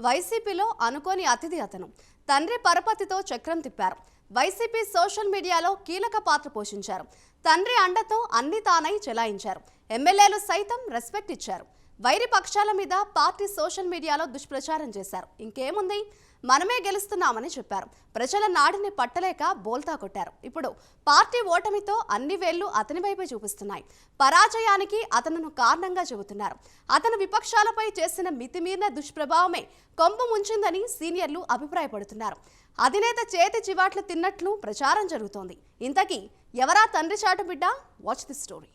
వైసీపీలో అనుకోని అతిథి అతను. తండ్రి పరపతితో చక్రం తిప్పారు. వైసీపీ సోషల్ మీడియాలో కీలక పాత్ర పోషించారు. తండ్రి అండతో అన్ని తానై చెలాయించారు. ఎమ్మెల్యేలు సైతం రెస్పెక్ట్ ఇచ్చారు. వైరి పక్షాల మీద పార్టీ సోషల్ మీడియాలో దుష్ప్రచారం చేశారు. ఇంకేముంది? మనమే గెలుస్తున్నామని చెప్పారు. ప్రజల నాడిని పట్టలేక బోల్తా కొట్టారు. ఇప్పుడు పార్టీ ఓటమితో అన్ని వేళ్ళు అతని వైపే చూపిస్తున్నాయి. పరాజయానికి అతనును కారణంగా చెబుతున్నారు. అతను విపక్షాలపై చేసిన మితిమీరిన దుష్ప్రభావమే కొంపు ముంచిందని సీనియర్లు అభిప్రాయపడుతున్నారు. అధినేత చేతి చివాట్లు తిన్నట్లు ప్రచారం జరుగుతోంది. ఇంతకీ ఎవరా తండ్రి చాటు బిడ్డ? Watch the story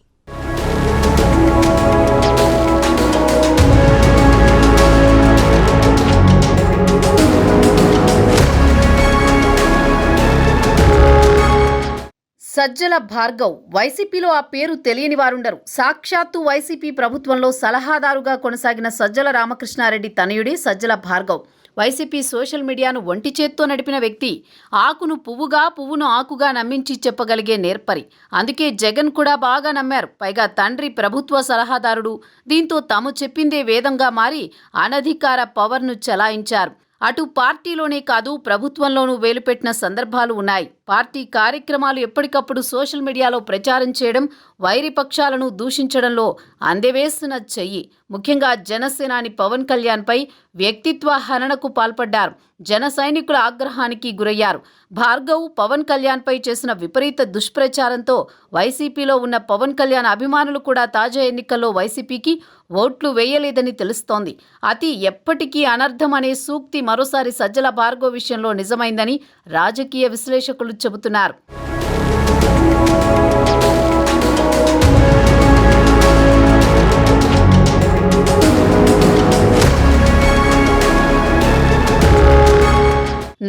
Sajjala Bhargav వైసీపీలో ఆ పేరు తెలియని వారుండరు. సాక్షాత్తు వైసీపీ ప్రభుత్వంలో సలహాదారుగా కొనసాగిన సజ్జల రామకృష్ణారెడ్డి తనయుడి సజ్జల భార్గవ్. వైసీపీ సోషల్ మీడియాను ఒంటి చేత్తో నడిపిన వ్యక్తి ఆకును పువ్వుగా పువ్వును ఆకుగా నమ్మించి చెప్పగలిగే నేర్పరి. అందుకే జగన్ కూడా బాగా నమ్మారు. పైగా తండ్రి ప్రభుత్వ సలహాదారుడు. దీంతో తాము చెప్పిందే వేదంగా మారి అనధికార పవర్ను చలాయించారు. అటు పార్టీలోనే కాదు ప్రభుత్వంలోనూ వేలుపెట్టిన సందర్భాలు ఉన్నాయి. పార్టీ కార్యక్రమాలు ఎప్పటికప్పుడు సోషల్ మీడియాలో ప్రచారం చేయడం వైరి పక్షాలను దూషించడంలో అందెవేస్తున్న చెయ్యి. ముఖ్యంగా జనసేనాని పవన్ కళ్యాణ్పై వ్యక్తిత్వ హననకు పాల్పడ్డారు. జన సైనికుల ఆగ్రహానికి గురయ్యారు. భార్గవ్ పవన్ కళ్యాణ్పై చేసిన విపరీత దుష్ప్రచారంతో వైసీపీలో ఉన్న పవన్ కళ్యాణ్ అభిమానులు కూడా తాజా ఎన్నికల్లో వైసీపీకి ఓట్లు వేయలేదని తెలుస్తోంది. అతి ఎప్పటికీ అనర్థం అనే సూక్తి మరోసారి సజ్జల భార్గవ్ విషయంలో నిజమైందని రాజకీయ విశ్లేషకులు చెబుతున్నారు.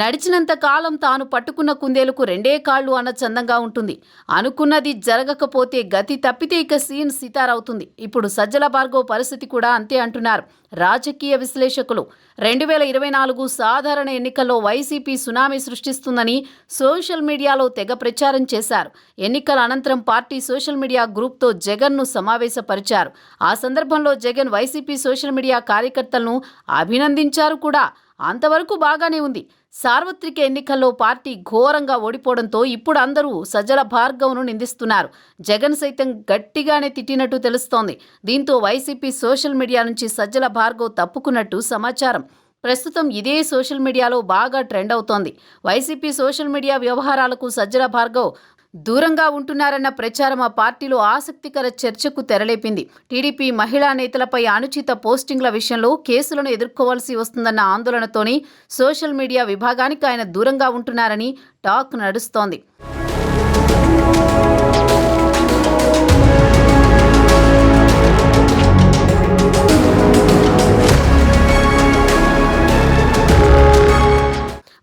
నడిచినంత కాలం తాను పట్టుకున్న కుందేలకు రెండే కాళ్ళు అన్న చందంగా ఉంటుంది. అనుకున్నది జరగకపోతే గతి తప్పితే ఇక సీన్ సితారవుతుంది. ఇప్పుడు సజ్జల భార్గవ్ పరిస్థితి కూడా అంతే అంటున్నారు. రాజకీయ విశ్లేషకులు. రెండు వేల ఇరవై నాలుగు సాధారణ ఎన్నికల్లో వైసీపీ సునామీ సృష్టిస్తుందని సోషల్ మీడియాలో తెగ ప్రచారం చేశారు. ఎన్నికల అనంతరం పార్టీ సోషల్ మీడియా గ్రూప్తో జగన్ను సమావేశపరిచారు. ఆ సందర్భంలో జగన్ వైసీపీ సోషల్ మీడియా కార్యకర్తలను అభినందించారు కూడా. అంతవరకు బాగానే ఉంది. సార్వత్రిక ఎన్నికల్లో పార్టీ ఘోరంగా ఓడిపోవడంతో ఇప్పుడు అందరూ సజ్జల భార్గవ్ను నిందిస్తున్నారు. జగన్ సైతం గట్టిగానే తిట్టినట్టు తెలుస్తోంది. దీంతో వైసీపీ సోషల్ మీడియా నుంచి సజ్జల భార్గవ్ తప్పుకున్నట్టు సమాచారం. ప్రస్తుతం ఇదే సోషల్ మీడియాలో బాగా ట్రెండ్ అవుతోంది. వైసీపీ సోషల్ మీడియా వ్యవహారాలకు సజ్జల భార్గవ్ దూరంగా ఉంటున్నారన్న ప్రచారం ఆ పార్టీలో ఆసక్తికర చర్చకు తెరలేపింది. టీడీపీ మహిళా నేతలపై అనుచిత పోస్టింగ్ల విషయంలో కేసులను ఎదుర్కోవాల్సి వస్తుందన్న ఆందోళనతోనే సోషల్ మీడియా విభాగానికి ఆయన దూరంగా ఉంటున్నారని టాక్ నడుస్తోంది.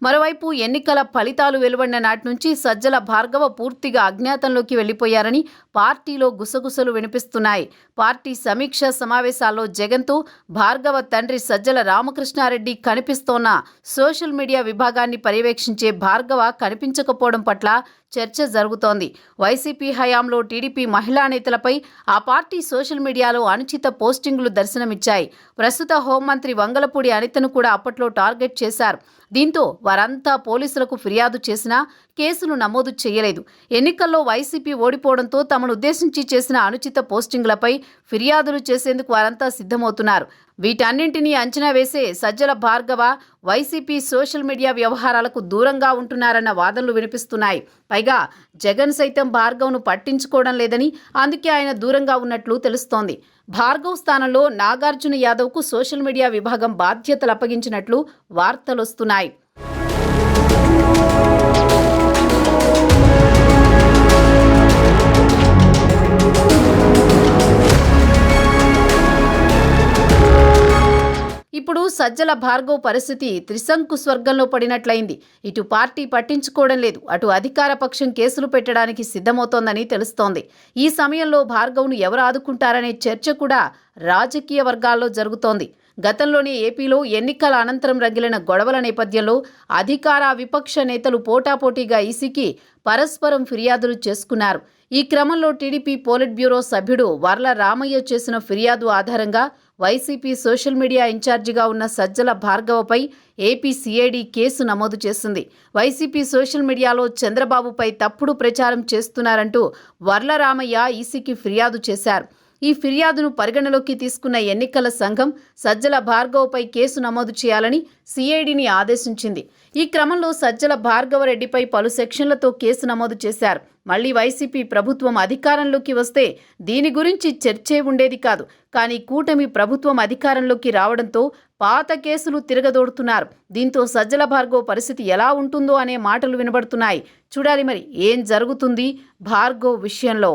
మరోవైపు ఎన్నికల ఫలితాలు వెలువడిన నాటి నుంచి సజ్జల భార్గవ పూర్తిగా అజ్ఞాతంలోకి వెళ్ళిపోయారని పార్టీలో గుసగుసలు వినిపిస్తున్నాయి. పార్టీ సమీక్ష సమావేశాల్లో జగన్తో భార్గవ తండ్రి సజ్జల రామకృష్ణారెడ్డి కనిపిస్తోన్న సోషల్ మీడియా విభాగాన్ని పర్యవేక్షించే భార్గవ కనిపించకపోవడం పట్ల చర్చ జరుగుతోంది. వైసీపీ హయాంలో టీడీపీ మహిళా నేతలపై ఆ పార్టీ సోషల్ మీడియాలో అనుచిత పోస్టింగులు దర్శనమిచ్చాయి. ప్రస్తుత హోంమంత్రి వంగలపూడి అనితను కూడా అప్పట్లో టార్గెట్ చేశారు. దీంతో వారంతా పోలీసులకు ఫిర్యాదు చేసినా కేసులు నమోదు చేయలేదు. ఎన్నికల్లో వైసీపీ ఓడిపోవడంతో తమను ఉద్దేశించి చేసిన అనుచిత పోస్టింగ్లపై ఫిర్యాదులు చేసేందుకు వారంతా సిద్ధమవుతున్నారు. వీటన్నింటినీ అంచనా వేసే Sajjala Bhargava YCP social media వ్యవహారాలకు దూరంగా ఉంటున్నారన్న వాదనలు వినిపిస్తున్నాయి. పైగా జగన్ సైతం భార్గవ్ను పట్టించుకోవడం లేదని అందుకే ఆయన దూరంగా ఉన్నట్లు తెలుస్తోంది. భార్గవ్ స్థానంలో నాగార్జున యాదవ్కు సోషల్ మీడియా విభాగం బాధ్యతలు అప్పగించినట్లు వార్తలొస్తున్నాయి. సజ్జల భార్గవ్ పరిస్థితి త్రిశంకు స్వర్గంలో పడినట్లయింది. ఇటు పార్టీ పట్టించుకోవడం లేదు. అటు అధికార పక్షం కేసులు పెట్టడానికి సిద్ధమవుతోందని తెలుస్తోంది. ఈ సమయంలో భార్గవ్ను ఎవరు ఆదుకుంటారనే చర్చ కూడా రాజకీయ వర్గాల్లో జరుగుతోంది. గతంలోనే ఏపీలో ఎన్నికల అనంతరం రగిలిన గొడవల నేపథ్యంలో అధికార విపక్ష నేతలు పోటాపోటీగా ఈసీకి పరస్పరం ఫిర్యాదులు చేసుకున్నారు. ఈ క్రమంలో టీడీపీ పోలిట్ బ్యూరో సభ్యుడు వర్ల రామయ్య చేసిన ఫిర్యాదు ఆధారంగా వైసీపీ సోషల్ మీడియా ఇన్ఛార్జిగా ఉన్న సజ్జల భార్గవపై ఏపీ సిఐడి కేసు నమోదు చేసింది. వైసీపీ సోషల్ మీడియాలో చంద్రబాబుపై తప్పుడు ప్రచారం చేస్తున్నారంటూ వర్లరామయ్య ఈసీకి ఫిర్యాదు చేశారు. ఈ ఫిర్యాదును పరిగణలోకి తీసుకున్న ఎన్నికల సంఘం సజ్జల భార్గవపై కేసు నమోదు చేయాలని సిఐడిని ఆదేశించింది. ఈ క్రమంలో సజ్జల భార్గవరెడ్డిపై పలు సెక్షన్లతో కేసు నమోదు చేశారు. మళ్ళీ వైసీపీ ప్రభుత్వం అధికారంలోకి వస్తే దీని గురించి చర్చే ఉండేది కాదు. కానీ కూటమి ప్రభుత్వం అధికారంలోకి రావడంతో పాత కేసులు తిరగదోడుతున్నారు. దీంతో సజ్జల భార్గవ్ పరిస్థితి ఎలా ఉంటుందో అనే మాటలు వినబడుతున్నాయి. చూడాలి మరి ఏం జరుగుతుంది భార్గవ్ విషయంలో.